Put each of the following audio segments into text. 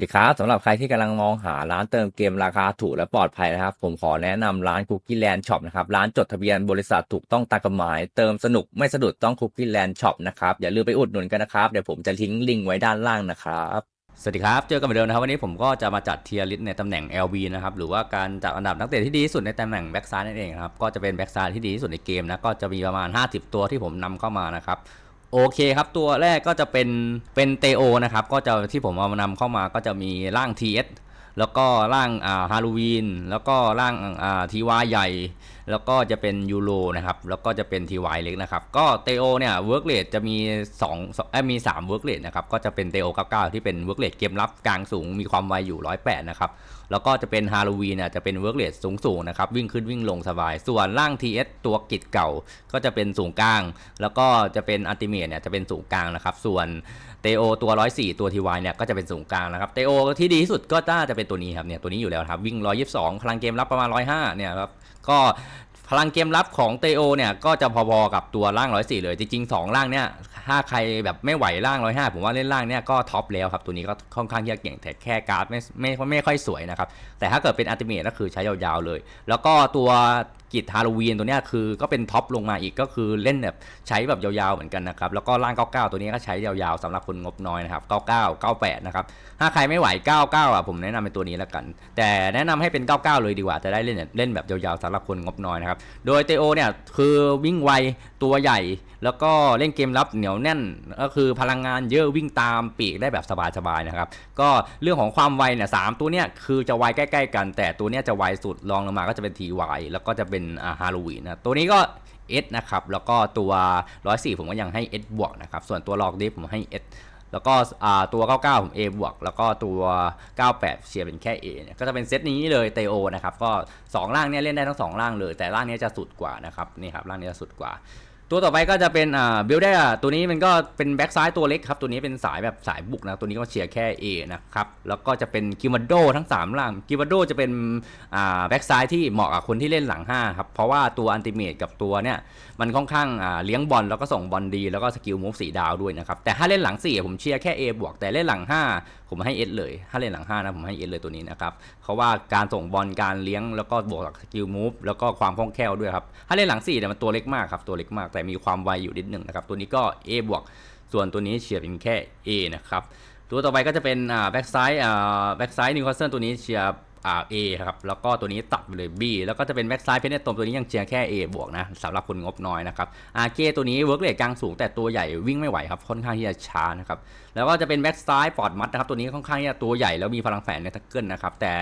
สวัสดีครับสำหรับใครที่กำลังมองหาร้านเติมเกมราคาถูกและปลอดภัยนะครับ ผมขอแนะนำร้าน Cookie Land Shop นะครับ ร้านจดทะเบียนบริษัทถูกต้องตามกฎหมาย เติมสนุกไม่สะดุดต้อง Cookie Land Shop นะครับ อย่าลืมไปอุดหนุนกันนะครับ เดี๋ยวผมจะทิ้งลิงก์ไว้ด้านล่างนะครับ สวัสดีครับ เจอกันเหมือนเดิมนะครับ วันนี้ผมก็จะมาจัดเทียร์ลิสต์ในตำแหน่ง LB นะครับ หรือว่าการจัดอันดับนักเตะที่ดีที่สุดในตำแหน่งแบ็กซ้ายนั่นเองครับ ก็จะเป็นแบ็กซ้ายที่ดีที่สุดในเกมนะ ก็จะมีประมาณ 50 ตัวที่ผมนำเข้ามานะครับ โอเคครับ ตัวแรกก็จะเป็นเป็นเตโอนะครับ ก็จะที่ผมเอามานำเข้ามาก็จะมีร่าง TS แล้วก็ร่างอ่าฮาโลวีนแล้วก็ร่างอ่าทีวาใหญ่แล้วก็จะเป็นยูโรนะครับ แล้วก็จะเป็นทีวายเล็กนะครับ ก็เตโอเนี่ยเวิร์กเลดจะมี2องเอ้มี3เวิร์กเลดนะครับ ก็จะเป็นเตโอ99 ที่เป็นเวิร์กเลดเกมรับกลางสูงมีความไวอยู่ 108 นะครับ แล้วก็จะเป็นฮาโลวีนเนี่ยจะเป็นเวิร์กเลดสูงสูงนะครับ วิ่งขึ้นวิ่งลงสบาย ส่วนร่าง TS ตัวกิจเก่า ก็จะเป็นสูงกลาง แล้วก็จะเป็นอัลติเมทเนี่ยจะเป็นสูงกลางนะครับ ส่วนเตโอตัว 104 ตัวทีวายเนี่ยก็จะเป็นสูงกลางนะครับเตโอที่ดีที่สุดก็น่าจะเป็นตัวนี้ครับเนี่ยตัวนี้อยู่แล้วครับวิ่ง 122 พลังเกมรับประมาณ 105 เนี่ยครับ ก็พลังเกมรับของเตโอเนี่ยก็จะพอๆกับตัวร่าง 104 เลย จริงๆ 2 ร่างเนี่ยถ้าใครแบบไม่ไหวร่าง 105 ผมว่าเล่นร่างเนี่ยก็ท็อปแล้วครับ ตัวนี้ก็ค่อนข้างที่จะเก่งแต่แค่การ์ดไม่ไม่ไม่ค่อยสวยนะครับ แต่ถ้าเกิดเป็นอัลติเมทก็คือใช้ยาวๆเลย แล้วก็ตัว กิจฮาโลวีนตัวนี้คือก็เป็นท็อปลงมาอีกก็คือเล่นแบบใช้แบบยาวๆเหมือนกันนะครับแล้วก็ร่าง 99 ตัวนี้ก็ใช้ยาวๆสำหรับคนงบน้อยนะครับ 99 98 นะครับ ถ้าใครไม่ไหว 99 อะผมแนะนำเป็นตัวนี้แล้วกัน แต่แนะนำให้เป็น 99 เลยดีกว่าจะได้เล่นเล่นแบบยาวๆสำหรับคนงบน้อยนะครับโดยเตโอเนี่ยคือวิ่งไวตัวใหญ่ แล้วก็เล่นเกมรับเหนียวแน่นก็คือพลังงานเยอะวิ่งตามปีกได้แบบสบายๆนะครับก็เรื่องของความไวเนี่ยสามตัวเนี่ยคือจะไวใกล้ ๆ กัน แต่ตัวเนี้ยจะไวสุดรองลงมาก็จะเป็นทีไวแล้วก็จะเป็นอ่าฮาโลวีนนะตัวนี้ก็ S นะครับ แล้วก็ตัว 104 ผมก็ยังให้ S บวกนะครับ ส่วนตัวลอกดิฟผมให้ S แล้วก็อ่าตัว 99 ผม A บวก แล้วก็ตัว 98 เชียร์เป็นแค่ A เนี่ย ก็จะเป็นเซตนี้เลยเตโอนะครับ ก็ 2 ล่างเนี่ยเล่นได้ทั้ง 2 ล่างเลย แต่ล่างนี้จะสุดกว่านะครับ นี่ครับ ล่างนี้จะสุดกว่า ตัวต่อไปก็จะเป็นอ่าบิลได้ตัวนี้มันก็เป็นแบ็กซ้ายตัวเล็กครับ ตัวนี้เป็นสายแบบสายบุกนะ ตัวนี้ก็เชียร์แค่ A นะครับ แล้วก็จะเป็นกิมาโดทั้ง3ล่างกิมาโดจะเป็นอ่าแบ็กซ้ายที่เหมาะกับคนที่เล่นหลัง5ครับ เพราะว่าตัวอันติเมตกับตัวเนี่ย มันค่อนข้างอ่าเลี้ยงบอลแล้วก็ส่งบอลดี แล้วก็สกิลมูฟสีดาวด้วยนะครับ แต่ถ้าเล่นหลัง4ผมเชียร์แค่ A บวกแต่เล่นหลัง 5 ผมให้เอสเลยถ้าเล่นหลัง 5 นะ ผมให้เอสเลยตัวนี้นะครับเพราะว่าการส่งบอลการเลี้ยงแล้วก็บวกกับสกิลมูฟแล้วก็ความคล่องแคล่วด้วยครับถ้าเล่นหลัง4เนี่ยมันตัวเล็กมากครับตัวเล็กมากแต่มีความไวอยู่นิดหนึ่งนะครับตัวนี้ก็ A บวกส่วนตัวนี้เฉียบเป็นแค่ A นะครับตัวต่อไปก็จะเป็นแบ็กซ้ายแบ็กซ้ายนิวคาสเซิลตัวนี้เฉียบ อ่า A ครับ แล้วก็ตัวนี้ตัดไปเลย B แล้วก็จะเป็นแบ็กซ้ายเพนเนตตมตัวนี้ยังเชียร์แค่ A บวกนะสำหรับคนงบน้อยนะครับอาเกตัวนี้เวิร์กเรทกลางสูงแต่ตัวใหญ่วิ่งไม่ไหวครับค่อนข้างที่จะช้านะครับแล้วก็จะเป็นแบ็กซ้ายฟอดมัดนะครับตัวนี้ค่อนข้างที่จะตัวใหญ่แล้วมีพลังแฝงในทักเกิลนะครับแต่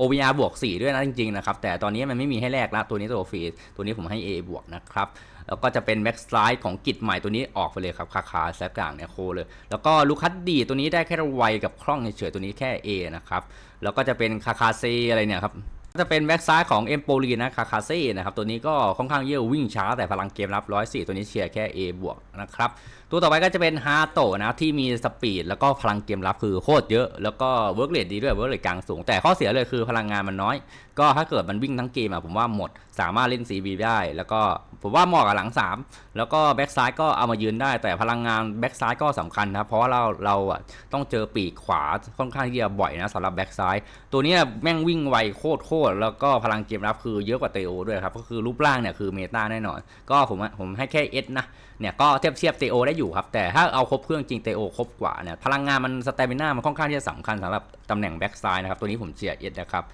OVR บวก4ด้วยนะจริงๆนะครับแต่ตอนนี้มันไม่มีให้แลกละตัวนี้ตัวฟรีตัวนี้ผมให้ A บวกนะครับ แล้วก็จะเป็นแม็กซ์ไลท์ของกิจใหม่ตัวนี้ออกไปเลยครับคาคาแซกอย่างเนี่ยโคเลย แล้วก็ลูคัสดีตัวนี้ได้แค่ไวกับคล่องเฉยตัวนี้แค่ A นะครับ แล้วก็จะเป็นคาคาเซอะไรเนี่ยครับจะเป็นแบ็กซ้ายของเอมโปลีนะคาคาเซ่นะครับ ตัวนี้ก็ค่อนข้างเยอะวิ่งช้าแต่พลังเกมรับ 104 ตัวนี้เชียร์แค่ A บวกนะครับตัวต่อไปก็จะเป็นฮาโตะนะที่มีสปีดแล้วก็พลังเกมรับคือโคตรเยอะ แล้วก็เวิร์กเรทดีด้วยเวิร์กเรทกลางสูง แต่ข้อเสียเลยคือพลังงานมันน้อย ก็ถ้าเกิดมันวิ่งทั้งเกมอะผมว่าหมดสามารถเล่น CB ได้ แล้วก็ผมว่าเหมาะกับหลัง 3 แล้วก็แบ็กซ้ายก็เอามายืนได้ แต่พลังงานแบ็กซ้ายก็สำคัญนะเพราะว่าเราเราอะต้องเจอปีกขวาค่อนข้างที่จะบ่อยนะสำหรับแบ็กซ้ายตัวนี้แม่งวิ่งไวโคตรโคตรแล้วก็พลังเกมรับคือเยอะกว่าเตโอด้วยครับก็คือรูปร่างเนี่ยคือเมตาแน่นอน ก็ผมผมให้แค่เอสนะ เนี่ยก็เทียบเทียบเตโอได้อยู่ครับ แต่ถ้าเอาครบเครื่องจริงเตโอครบกว่าเนี่ยพลังงานมันสเตมิน่ามันค่อนข้างที่จะสำคัญสำหรับตำแหน่งแบ็กซ้ายนะครับตัวนี้ผมเชียร์เอสนะครับ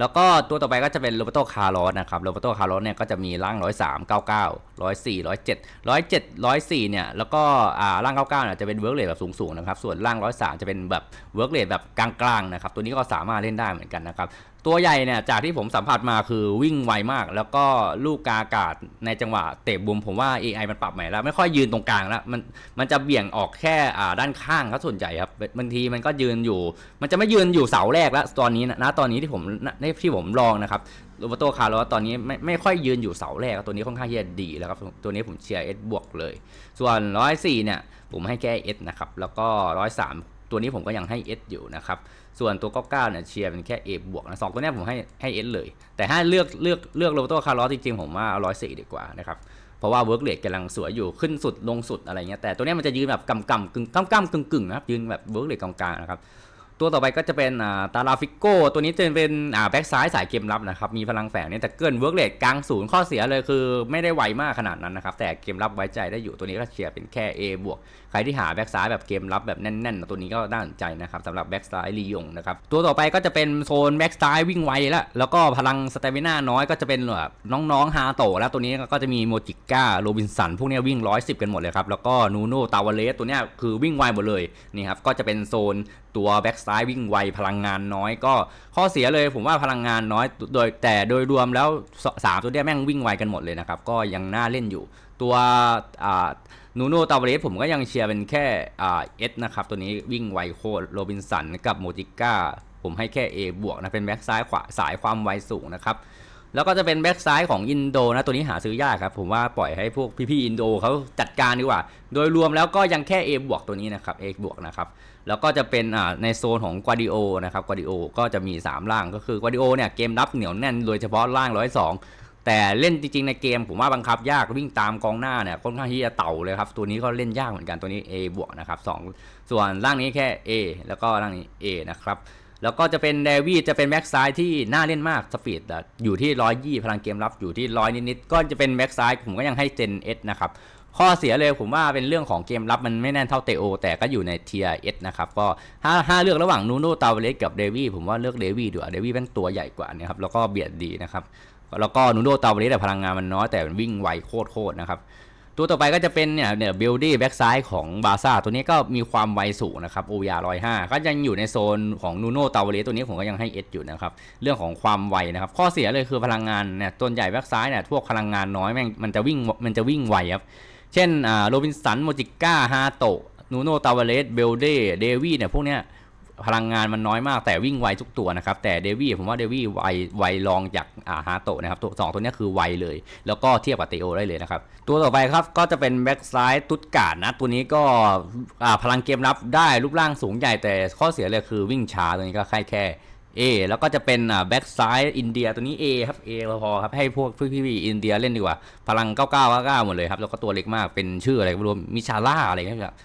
แล้วก็ตัวต่อไปก็จะเป็นโรเบโตคาร์ลอสนะครับโรเบโตคาร์ลอสเนี่ยก็จะมีร่าง 103 99 104 107 107 104เนี่ยแล้วก็อ่าร่าง 99เนี่ยจะเป็นเวิร์กเรทแบบสูงๆนะครับส่วนร่าง 103 จะเป็นแบบเวิร์กเรทแบบกลางๆนะครับตัวนี้ก็สามารถเล่นได้เหมือนกันนะครับ ตัวใหญ่เนี่ยจากที่ผมสัมผัสมาคือวิ่งไวมาก แล้วก็ลูกกาอากาศในจังหวะเตะบุมผมว่า AI มันปรับใหม่แล้ว ไม่ค่อยยืนตรงกลางแล้ว มันมันจะเบี่ยงออกแค่อ่าด้านข้างครับส่วนใหญ่ครับบางทีมันก็ยืนอยู่ มันจะไม่ยืนอยู่เสาแรกแล้วตอนนี้นะตอนนี้ที่ผมณที่ผมลองนะครับโรเบโตคาร์ลตอนนี้ไม่ไม่ค่อยยืนอยู่เสาแรก ตัวนี้ค่อนข้างที่จะดีแล้วครับ ตัวนี้ผมเชียร์เอสบวกเลย ส่วน 104 เนี่ย ผมให้แค่เอสนะครับ แล้วก็ 103 ตัวนี้ผมก็ยังให้เอสอยู่นะครับ ส่วนตัวก็9เนี่ยเชียร์เป็นแค่ A บวกนะสองตัวเนี้ยผมให้ให้ S เลย แต่ถ้าเลือกเลือกเลือกโรบโตคาร์ลอสจริงๆ ผมว่าร้อยสี่ดีกว่านะครับเพราะว่าเวิร์กเลดกำลังสวยอยู่ขึ้นสุดลงสุดอะไรเงี้ยแต่ตัวเนี้ยมันจะยืนแบบกำกำกึ่งกำกำกึ่งกึ่งนะครับยืนแบบเวิร์กเลดกลางๆนะครับ ตัวต่อไปก็จะเป็นอ่าตาราฟิโก้ตัวนี้จะเป็นอ่าแบ็กซ้ายสายเกมรับนะครับ มีพลังแฝงเนี่ยแต่เกินเวิร์กเลทกลางศูนย์ข้อเสียเลยคือไม่ได้ไวมากขนาดนั้นนะครับ แต่เกมรับไว้ใจได้อยู่ตัวนี้ก็เชียร์เป็นแค่ A บวกใครที่หาแบ็กซ้ายแบบเกมรับแบบแน่นๆ ตัวนี้ก็น่าสนใจนะครับสำหรับแบ็กซ้ายลียงนะครับตัวต่อไปก็จะเป็นโซนแบ็กซ้ายวิ่งไวแล้วแล้วก็พลังสเตมิน่าน้อยก็จะเป็นแบบน้องๆฮาโตแล้วตัวนี้ก็จะมีโมจิก้าโรบินสันพวกนี้วิ่ง 110 กันหมดเลยครับแล้วก็นูโนตาวาเลสตัวนี้คือวิ่งไวหมดเลยนี่ครับก็จะเป็นโซน ตัวแบ็กซ้ายวิ่งไวพลังงานน้อยก็ข้อเสียเลยผมว่าพลังงานน้อยโดยแต่โดยรวมแล้วสามตัวเนี้ยแม่งวิ่งไวกันหมดเลยนะครับ ก็ยังน่าเล่นอยู่ ตัวนูโนตาวเรสผมก็ยังเชียร์เป็นแค่เอสนะครับ ตัวนี้วิ่งไวโคตรโรบินสันกับโมติก้าผมให้แค่ A บวกนะเป็นแบ็กซ้ายขวาสายความไวสูงนะครับ แล้วก็จะเป็นแบ็กซ้ายของอินโดนะตัวนี้หาซื้อยากครับ ผมว่าปล่อยให้พวกพี่ๆอินโดเขาจัดการดีกว่า โดยรวมแล้วก็ยังแค่ A บวกตัวนี้นะครับ A บวกนะครับแล้วก็จะเป็นในโซนของกวาดิโอนะครับกวาดิโอก็จะมี 3 ล่างก็คือกวาดิโอเนี่ยเกมรับเหนียวแน่นโดยเฉพาะล่าง102แต่เล่นจริงๆในเกมผมว่าบังคับยากวิ่งตามกองหน้าเนี่ยค่อนข้างที่จะเต่าเลยครับ ตัวนี้ก็เล่นยากเหมือนกันตัวนี้ A บวกนะครับสองส่วนล่างนี้แค่ A แล้วก็ล่างนี้ A นะครับ แล้วก็จะเป็นเดวี่จะเป็นแบ็กซ้ายที่น่าเล่นมากสปีดอยู่ที่ร้อยยี่พลังเกมรับอยู่ที่ร้อยนิดๆก็จะเป็นแบ็กซ้ายผมก็ยังให้เจนเอสนะครับข้อเสียเลยผมว่าเป็นเรื่องของเกมรับมันไม่แน่นเท่าเตโอ แต่ก็อยู่ในเทียเอสนะครับก็ถ้าถ้าเลือกระหว่างนูโนตาวเลสกับเดวี่ผมว่าเลือกเดวี่ดีกว่าเดวี่เป็นตัวใหญ่กว่านะครับแล้วก็เบียดดีนะครับแล้วก็นูโนตาวเลสแต่พลังงานมันน้อยแต่มันวิ่งไวโคตรๆนะครับ ตัวต่อไปก็จะเป็นเนี่ยเนี่ยเบลดี้แบ็กซ้ายของบาซ่าตัวนี้ก็มีความไวสูงนะครับโอยาร้อยห้าก็ยังอยู่ในโซนของนูโน่ตาวเลตัวนี้ผมก็ยังให้เอสอยู่นะครับ เรื่องของความไวนะครับ ข้อเสียเลยคือพลังงานเนี่ยต้นใหญ่แบ็กซ้ายเนี่ยพวกพลังงานน้อยแม่งมันจะวิ่งมันจะวิ่งไวครับ เช่นอ่าโรบินสันโมจิก้าฮาโตนูโน่ตาวเลสเบลเดเดวี่เนี่ยพวกเนี้ย พลังงานมันน้อยมากแต่วิ่งไวทุกตัวนะครับ แต่เดวี่ผมว่าเดวี่ไวไวรองจากอาฮาโตนะครับตัวสองตัวนี้คือไวเลย แล้วก็เทียบกับเตโอได้เลยนะครับ ตัวต่อไปครับก็จะเป็นแบ็กซ้ายตุตการ์ดนะ ตัวนี้ก็พลังเกมรับได้รูปร่างสูงใหญ่แต่ข้อเสียเลยคือวิ่งช้าตัวนี้ก็แค่แค่ A แล้วก็จะเป็นแบ็กซ้ายอินเดียตัวนี้ A ครับ A เราพอครับให้พวกพี่พี่ๆอินเดียเล่นดีกว่า พลัง 9999 หมดเลยครับ แล้วก็ตัวเล็กมากเป็นชื่ออะไรก็ไม่รู้มิชาร่าอะไรเงี้ยครับ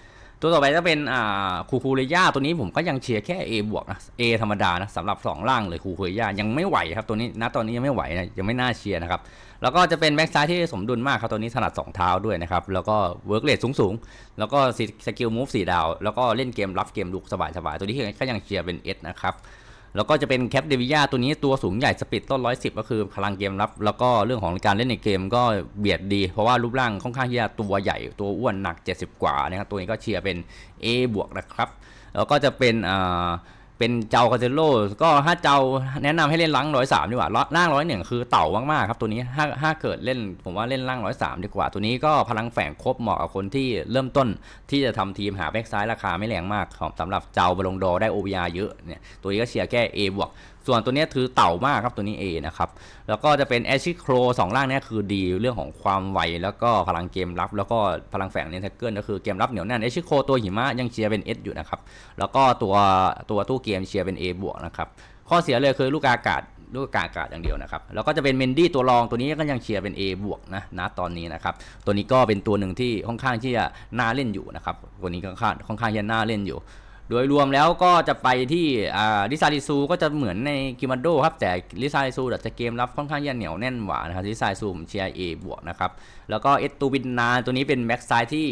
ตัวต่อไปจะเป็นอ่าคูคูเรย่าตัวนี้ผมก็ยังเชียร์แค่ A บวกนะ A ธรรมดานะสำหรับ 2 ล่างเลยคูคูเรย่ายังไม่ไหวครับตัวนี้นะตอนนี้ยังไม่ไหวนะยังไม่น่าเชียร์นะครับแล้วก็จะเป็นแบ็กซ้ายที่สมดุลมากครับตัวนี้ถนัด 2 เท้าด้วยนะครับแล้วก็เวิร์กเรทสูงๆ แล้วก็สกิลมูฟสี่ดาว แล้วก็เล่นเกมรับเกมลุกสบายๆ ตัวนี้ก็ยังเชียร์เป็น S นะครับ แล้วก็จะเป็นแคปเดวิยาตัวนี้ตัวสูงใหญ่สปีดต้นร้อยสิบก็คือพลังเกมรับ แล้วก็เรื่องของการเล่นในเกมก็เบียดดี เพราะว่ารูปร่างค่อนข้างที่จะตัวใหญ่ตัวอ้วนหนัก 70 กว่านะครับตัวนี้ก็เชียร์เป็น A บวกนะครับ แล้วก็จะเป็นอ่า เป็นเจ้าคาเซโลก็ถ้าเจ้าแนะนำให้เล่นล่างร้อยสามดีกว่าล่างร้อยหนึ่งคือเต่ามากๆครับตัวนี้ถ้าถ้าเกิดเล่นผมว่าเล่นล่างร้อยสามดีกว่า ตัวนี้ก็พลังแฝงครบเหมาะกับคนที่เริ่มต้นที่จะทำทีมหาแบ็กซ้ายราคาไม่แรงมากสำหรับเจ้าบลงดอร์ได้ OBR เยอะเนี่ยตัวนี้ก็เชียร์แก้ A บวกส่วนตัวนี้ยถือเต่ามากครับตัวนี้ A นะครับ แล้วก็จะเป็นแอชิโครสองล่างนี้คือดีเรื่องของความไวแล้วก็พลังเกมรับ แล้วก็พลังแฝงเนนเทเกิลก็คือเกมรับเหนียวแน่นแอชิโครตัวหิมะยังเชียร์เป็น S อยู่นะครับ แล้วก็ตัวตัวตู้เกมเชียร์เป็น A บวกนะครับ ข้อเสียเลยคือลูกอากาศลูกอากาศอย่างเดียวนะครับ แล้วก็จะเป็นเมนดี้ตัวรองตัวนี้ก็ยังเชียร์เป็น A บวกนะนะตอนนี้นะครับ ตัวนี้ก็เป็นตัวหนึ่งที่ค่อนข้างที่จะน่าเล่นอยู่นะครับ ตัวนี้ค่อนข้างค่อนข้างที่จะน่าเล่นอยู่ โดยรวมแล้วก็จะไปที่ลิซาริซูก็จะเหมือนในกิมันโดครับ แต่ลิซาริซูจะเกมรับค่อนข้างจะเหนียวแน่นหวานะครับลิซาริซูผมเชียร์เอบวกนะครับ แล้วก็เอสตูบินนาตัวนี้เป็นแบ็กซ้ายที่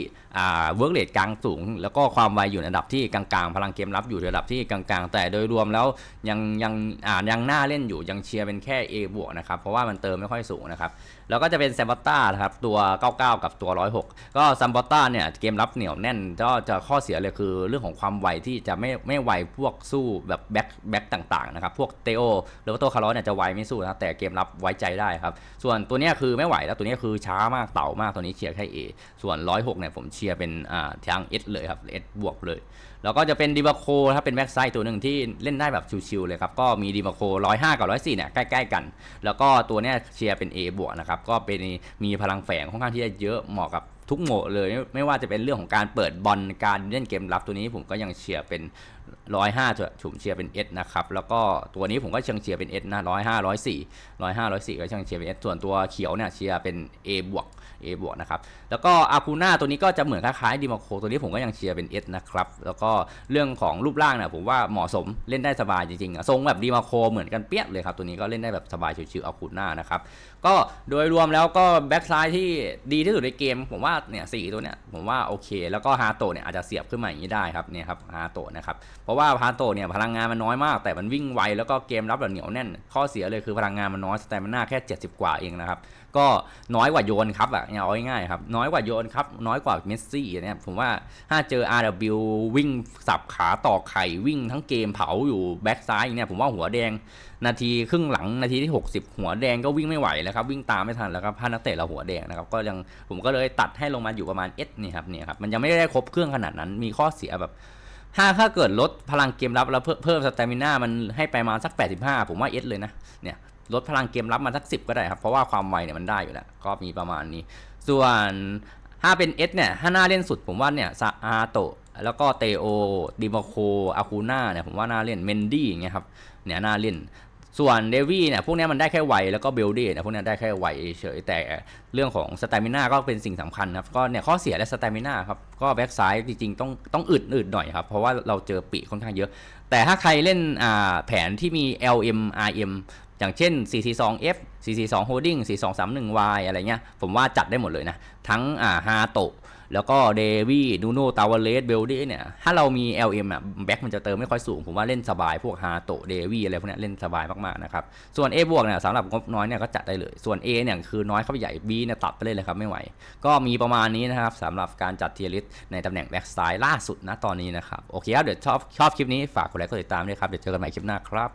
เวิร์กเลทกลางสูง แล้วก็ความไวอยู่ในระดับที่กลางๆ พลังเกมรับอยู่ในระดับที่กลางๆ แต่โดยรวมแล้วยังยังยังน่าเล่นอยู่ยังเชียร์เป็นแค่ A บวกนะครับเพราะว่ามันเติมไม่ค่อยสูงนะครับ แล้วก็จะเป็นแซมบัตตาครับตัว 99 กับตัว 106 ก็แซมบัตตาเนี่ยเกมรับเหนียวแน่นก็จะข้อเสียเลยคือเรื่องของความไวที่จะไม่ไม่ไวพวกสู้แบบแบ็คแบ็คต่างๆนะครับพวกเตโอหรือว่าตัวคาร์ลเนี่ยจะไวไม่สู้นะแต่เกมรับไว้ใจได้ครับส่วนตัวเนี้ยคือไม่ไหวแล้วตัวเนี้ยคือช้ามากเต่ามากตัวนี้เชียร์แค่ A ส่วน 106เนี่ยผมเชียร์เป็นอ่าทาง S เลยครับ S บวกเลย แล้วก็จะเป็นดีบาโคครับเป็นแบ็กไซด์ตัวหนึ่งที่เล่นได้แบบชิวๆเลยครับ ก็มีดีบาโค105กับ104เนี่ยใกล้ๆกัน แล้วก็ตัวเนี้ยเชียร์เป็น A บวกนะครับ ก็เป็นมีพลังแฝงค่อนข้างที่จะเยอะเหมาะกับทุกโหมดเลย ไม่ว่าจะเป็นเรื่องของการเปิดบอลการเล่นเกมรับตัวนี้ผมก็ยังเชียร์เป็นร้อยห้าจะฉุมเชียร์เป็น S นะครับ แล้วก็ตัวนี้ผมก็เชียงเชียร์เป็น S นะร้อยห้าร้อยสี่ร้อยห้าร้อยสี่ก็เชียงเชียร์เป็น S ส่วนตัวเขียวเนี่ยเชียร์เป็น A บวก A บวกนะครับ แล้วก็อาคูน่าตัวนี้ก็จะเหมือนคล้ายๆดีมาโคตัวนี้ผมก็ยังเชียร์เป็น S นะครับ แล้วก็เรื่องของรูปร่างเนี่ยผมว่าเหมาะสมเล่นได้สบายจริงๆทรงแบบดีมาโคเหมือนกันเปี้ยเลยครับ ตัวนี้ก็เล่นได้แบบสบายชิวๆอาคูน่านะครับ ก็โดยรวมแล้วก็แบ็กซ้ายที่ดีที่สุดในเกม ผมว่าเนี่ยสี่ตัวเนี่ยผมว่าโอเค แล้วก็ฮาโตเนี่ยอาจจะเสียบขึ้นมาอย่างนี้ได้ครับเนี่ยครับฮาโตนะครับเพราะว่าฮาโตเนี่ยพลังงานมันน้อยมาก แต่มันวิ่งไวแล้วก็เกมรับแบบเหนียวแน่น ข้อเสียเลยคือพลังงานมันน้อยสแตมิน่าแค่ 70 กว่าเองนะครับก็น้อยกว่าโยนครับอะเอาง่ายๆครับ น้อยกว่าโยนครับ น้อยกว่าเมสซี่เนี่ยผมว่าถ้าเจอ RW วิ่งสับขาต่อไข่วิ่งทั้งเกมเผาอยู่แบ็กซ้ายเนี่ยผมว่าหัวแดงนาทีครึ่งหลังนาทีที่ 60 หัวแดงก็วิ่งไม่ไหวแล้วครับ วิ่งตามไม่ทันแล้วครับพานักเตะเราหัวแดงนะครับก็ยังผมก็เลยตัดให้ลงมาอยู่ประมาณ S นี่ครับเนี่ยครับมันยังไม่ได้ครบเครื่องขนาดนั้นมีข้อเสียแบบถ้าถ้าเกิดลดพลังเกมรับแล้วเพิ่มเพิ่มสเตมิน่ามันให้ไปมาสัก 85 ผมว่า S เลยนะเนี่ย ลดพลังเกมรับมาสัก10ก็ได้ครับ เพราะว่าความไวเนี่ยมันได้อยู่แล้ว ก็มีประมาณนี้ ส่วนถ้าเป็น S เนี่ยถ้าน่าเล่นสุดผมว่าเนี่ยซาอาโตะแล้วก็เตโอดิมาโคอาคูน่าเนี่ยผมว่าน่าเล่นเมนดี้อย่างเงี้ยครับเนี่ยน่าเล่นส่วนเดวี่เนี่ยพวกนี้มันได้แค่ไวแล้วก็เบลดี้เนี่ยพวกนี้ได้แค่ไวเฉยแต่เรื่องของสเตมิน่าก็เป็นสิ่งสำคัญครับก็เนี่ยข้อเสียและสเตมิน่าครับก็แบ็กซ้ายจริงๆต้องต้องอึดอึดหน่อยครับเพราะว่าเราเจอปีกค่อนข้างเยอะ แต่ถ้าใครเล่นแผนที่มี LM RM อย่างเช่น 442F 442 Holding 4231Y อะไรเงี้ย ผมว่าจัดได้หมดเลยนะ ทั้งอ่าฮาโตแล้วก็เดวี่นูโนตาวาเลสเบลดี้เนี่ย ถ้าเรามี LM อะแบ็คมันจะเติมไม่ค่อยสูง ผมว่าเล่นสบายพวกฮาโตเดวี่อะไรพวกนี้เล่นสบายมาก ๆ นะครับ ส่วน A บวกเนี่ยสำหรับงบน้อยเนี่ยก็จัดได้เลย ส่วน A เนี่ยคือน้อยเข้าไปใหญ่ B เนี่ยตัดไปเลยเลยครับ ไม่ไหว ก็มีประมาณนี้นะครับสำหรับการจัดเทียริสในตำแหน่งแบ็กสไตล์ล่าสุดนะตอนนี้นะครับโอเคครับเดี๋ยวชอบชอบคลิปนี้ฝากกดไลค์กดติดตามด้วยครับเดี๋ยวเจอกันใหม่คลิปหน้าครับ